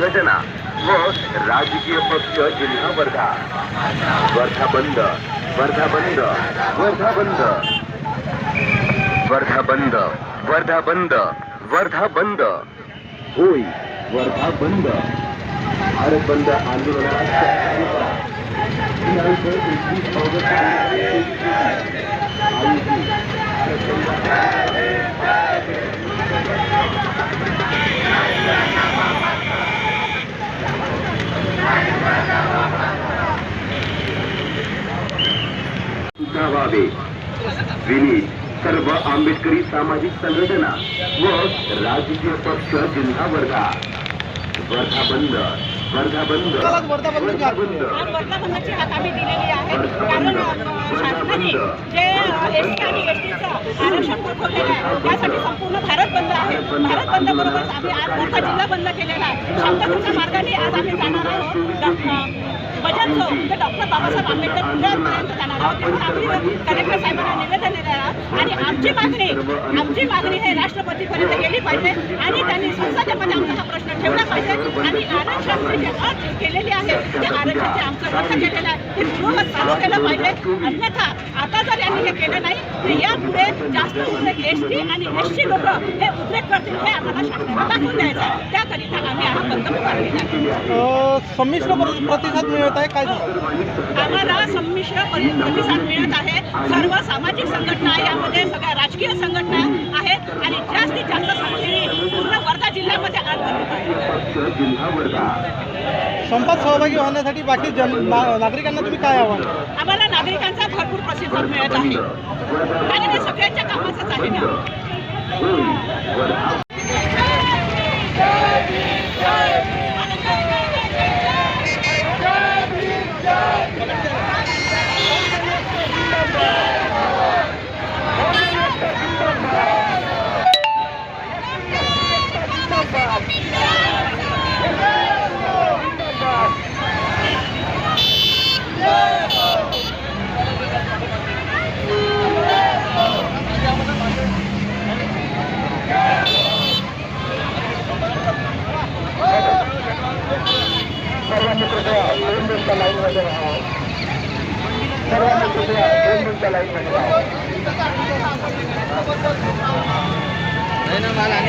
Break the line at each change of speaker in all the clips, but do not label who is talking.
संघटना व राजकीय पक्ष जिल्हा वर्धा. वर्धा बंद वर्धा बंद वर्धा बंद. वर्धा बंद वर्धा बंद वर्धा बंद. होय वर्धा बंद. भारत बंद आंदोलनात व्हावे विनीत सर्व आंबेडकरी सामाजिक संघटना व राजकीय पक्ष जिल्हा वर्धा
हात आम्ही दिलेली आहे. कारण अ, शासनाने जे एस टी आणि एस टीचं आरक्षण दाखवलेलं आहे त्यासाठी संपूर्ण भारत बंद आहे. भारत बंद बरोबरच आम्ही आज मोठा जिल्हा बंद केलेला आहे. शांततेच्या मार्गाने आज आम्ही जाणार आहोत. डॉक्टर बाबासाहेब आंबेडकर पुतळ्यापर्यंत जाणार आहोत. आम्ही कलेक्टर साहेबांना निवेदन देणार आहोत. आणि आमची मागणी आमची मागणी हे राष्ट्रपतीपर्यंत गेली पाहिजे आणि त्यांनी संसदेमध्ये आमचा हा प्रश्न ठेवला पाहिजे. आणि आरक्षणची जे अट केलेली आहे ते आरक्षण आमचं रद्द केलेलं आहे. ते पूर्ववत चालू केलं पाहिजे. अन्यथा आता जर यांनी हे केलं नाही तर यापुढे जास्त उद्रेक एस टी आणि एस टी लोक हे उद्रेक करतील हे आम्हाला शासनाला दाखवून द्यायचं त्याकरिता आम्ही हा बंद पुकारलेला आहे.
संमिश्र प्रतिसाद मिळत आहे.
आम्हाला संमिश्र परि- प्रतिसाद मिळत आहे. सर्व सामाजिक संघटना यामध्ये सगळ्या राजकीय संघटना आहेत आणि जास्तीत जास्त संख्येने पूर्ण वर्धा जिल्ह्यामध्ये
संपात सहभागी होण्यासाठी बाकी जन नागरिकांना तुम्ही काय आव्हान?
आम्हाला नागरिकांचा भरपूर प्रतिसाद मिळत आहे. हे सगळ्यांच्या कामाचंच आहे ना.
एस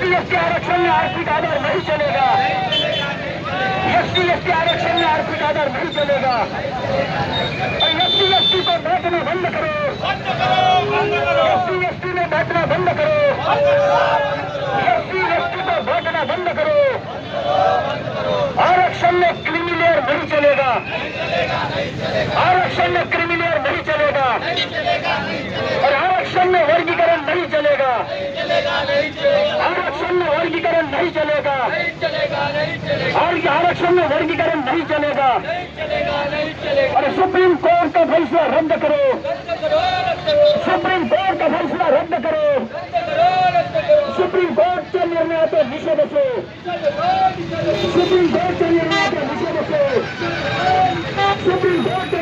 टी एस टी आरक्षण में आर्थिक आधार नहीं चलेगा। एस टी एस टी आरक्षण में आर्थिक आधार नहीं चलेगा एस टी एस टी को बंद करो एस टी एस टी में बांटना बंद करो एस टी एस टी को बांटना बंद करो आरक्षण में क्रिमिलेयर नहीं चलेगा आरक्षण में क्रिमिलेयर नहीं चलेगा। और आरक्षण में वर्गीकरण नहीं चलेगा। आरक्षण में वर्गीकरण नहीं चलेगा। और आरक्षण में वर्गीकरण नहीं चलेगा। और सुप्रीम कोर्ट का फैसला रद्द करो। सुप्रीम कोर्ट का फैसला रद्द करो। सुप्रीम कोर्टच्या निर्णयाचा निषेध असो सुप्रीम कोर्टच्या निर्णयाचा निषेध असो सुप्रीम कोर्टच्या निर्णयाचा निषेध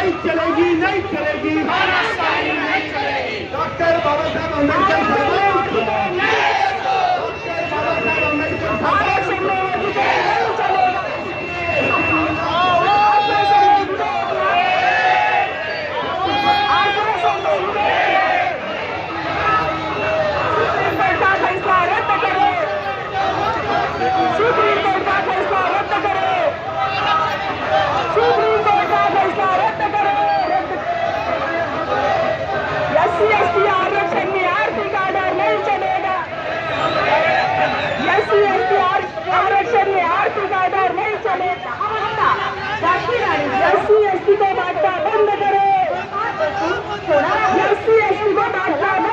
नहीं चलेगी नहीं चलेगी।
डॉक्टर बाबा साहब अम्बेडकर डॉक्टर बाबा साहब अम्बेडकर
एससी एसटी को बांटना बंद करो। एससी एसटी को बांटना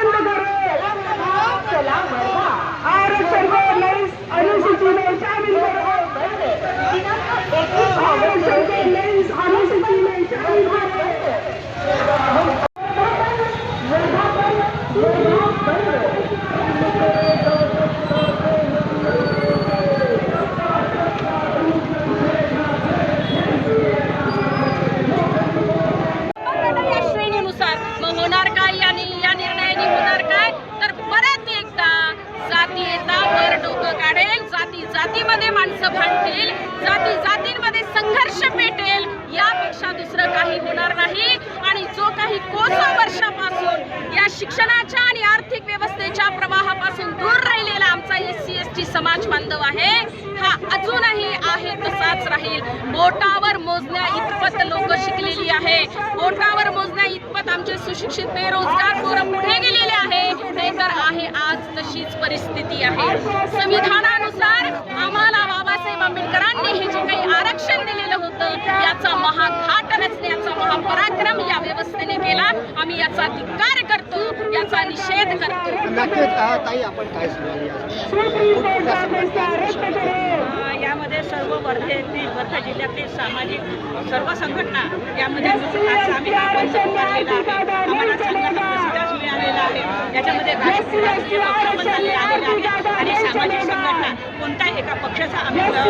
अजूनही आहे तसाच राहील. बोटावर मोजण्या इतपत लोक शिकलेली आहे. बोटावर मोजण्या इतपत आमचे सुशिक्षित बेरोजगार पोरं पुढे गेलेले आहे. नाहीतर आहे आज तशीच परिस्थिती आहे. संविधानानुसार आम्हाला बाबासाहेब आंबेडकरांनी हे जे काही आरक्षण दिलेलं होतं याचा महाघाट रचण्याचा महापराक्रम या व्यवस्थेने केला.
आम्ही याचा धिक्कार करतो याचा निषेध करतो.
यामध्ये सर्व वर्धेतील वर्धा जिल्ह्यातील सामाजिक सर्व संघटना यामध्ये आहे. याच्यामध्ये राष्ट्रीय आणि सामाजिक संघटना कोणत्याही एका पक्षाचा आम्ही अ,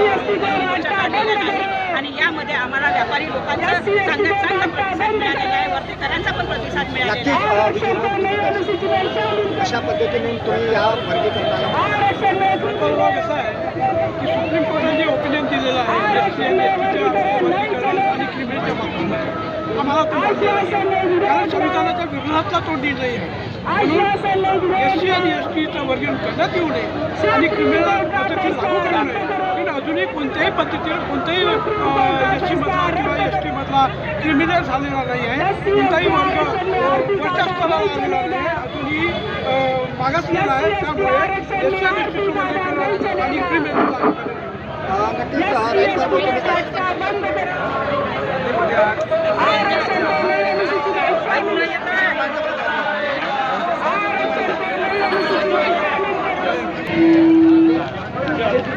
मोर्चा काढलेला नाही आणि यामध्ये आम्हाला व्यापारी लोकांचा चांगला चांगला प्रतिसाद मिळालेला आहे वर्धेकरांचा पण प्रतिसाद मिळालेला
नक्कीच
आहे
अ, विजय कशा पद्धतीने तुम्ही या वर्गीकरणाला
प्रकल्प कसं आहे की सुप्रीम कोर्टाने जे ओपिनियन दिलेलं आहे आणि क्रिमिनलच्या बाबतीमध्ये आम्हाला तो मान्य नाही कारण संविधानाच्या विरोधातला तो निर्णय आहे म्हणून एस सी आणि एस टीचं वर्गीकरण करण्यात येऊ नये आणि क्रिमिनल पद्धती लागू करू नये. पण अजूनही कोणत्याही पद्धतीने कोणत्याही एस सीमधला किंवा एस टीमधला क्रिमिनल झालेला नाही आहे. कोणताही वर्ग नाही आहे. अजूनही अ, मागासलेला आहे. त्यामुळे एस सी आणि एस टीचं वर्गीकरण आणि क्रिमिनल लागू करण्यात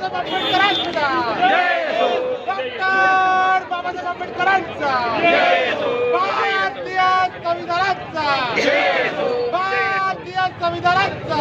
बाबासाहेब आंबेडकरांचा. डॉक्टर बाबासाहेब आंबेडकरांचा. भारतीय संविधानाचा भारतीय संविधानाचा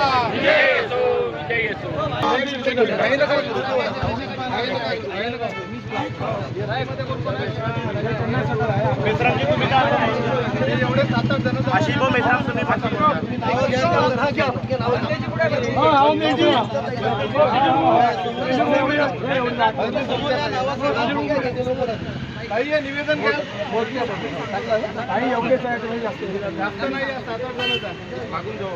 निवेदन घ्या काही एवढेच आहे तुम्ही जास्त जास्त नाही सात आठ जणच आहे मागून जाऊ